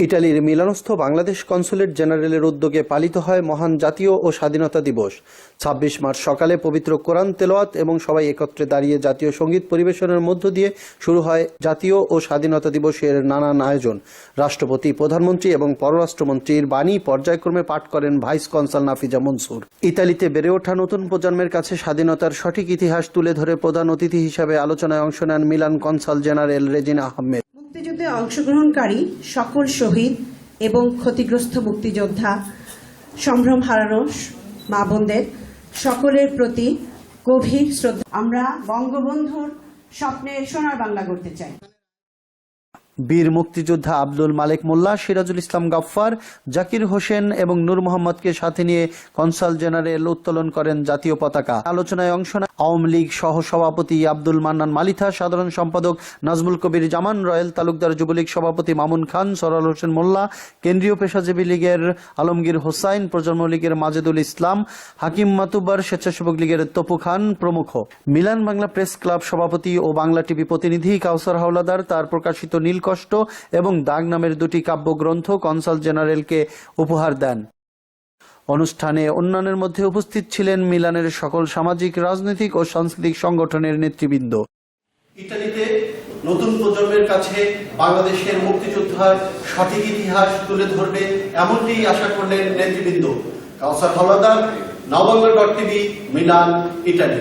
ইটালির মিলানস্থ বাংলাদেশ কনসুলেট জেনারেলের উদ্যোগে পালিত হয় মহান জাতীয় ও স্বাধীনতা দিবস। ছাব্বিশ মার্চ সকালে পবিত্র কোরআন তেলোয়াত এবং সবাই একত্রে দাঁড়িয়ে জাতীয় সংগীত পরিবেশনের মধ্য দিয়ে শুরু হয় জাতীয় ও স্বাধীনতা দিবসের নানান আয়োজন। রাষ্ট্রপতি, প্রধানমন্ত্রী এবং পররাষ্ট্রমন্ত্রীর বাণী পর্যায়ক্রমে পাঠ করেন ভাইস কনসাল নাফিজা মনসুর। ইতালিতে বেড়ে ওঠা নতুন প্রজন্মের কাছে স্বাধীনতার সঠিক ইতিহাস তুলে ধরে প্রধান অতিথি হিসাবে আলোচনায় অংশ নেন Milan consul general Rezina Ahmed. মুক্তিযুদ্ধে অংশগ্রহণকারী সকল শহীদ এবং ক্ষতিগ্রস্ত মুক্তিযোদ্ধা, সম্ভ্রম হারানো মা বোনদের সকলের প্রতি গভীর শ্রদ্ধা। আমরা বঙ্গবন্ধুর স্বপ্নের সোনার বাংলা করতে চাই। বীর মুক্তিযোদ্ধা আব্দুল মালেক মোল্লা, সিরাজুল ইসলাম গাফফার, জাকির হোসেন এবং নূর মোহাম্মদকে সাথে নিয়ে কনসাল জেনারেল উত্তোলন করেন জাতীয় পতাকা। আলোচনায় অংশ নেন আওয়ামী লীগ সহ সভাপতি আব্দুল মান্নান মালিথা, সাধারণ সম্পাদক নাজমুল কবির জামান রয়েল তালুকদার যুবলীগ সভাপতি মামুন খান, সরল হোসেন মোল্লা, কেন্দ্রীয় পেশাজীবী লীগের আলমগীর হোসাইন, প্রজন্ম লীগের মাজেদুল ইসলাম, হাকিম মাতুব্বার স্বেচ্ছাসেবক লীগের তপু খান প্রমুখ। মিলান বাংলা প্রেস ক্লাব সভাপতি ও বাংলা টিভি প্রতিনিধি কাউসার হাওলাদার, তার প্রকাশিত নীলকষ্ট এবং দাগ নামের দুটি কাব্যগ্রন্থ কনসাল জেনারেলকে উপহার দেন। অনুষ্ঠানে অন্যান্যের মধ্যে উপস্থিত ছিলেন মিলানের সকল সামাজিক, রাজনৈতিক ও সাংস্কৃতিক সংগঠনের নেতৃবৃন্দ। ইতালিতে নতুন প্রজন্মের কাছে বাংলাদেশের মুক্তিযোদ্ধার সঠিক ইতিহাস তুলে ধরবে এমনটি আশা করলেন নেতৃবৃন্দ। Kawsar Howlader, Nabanga dot TV, Milan Italy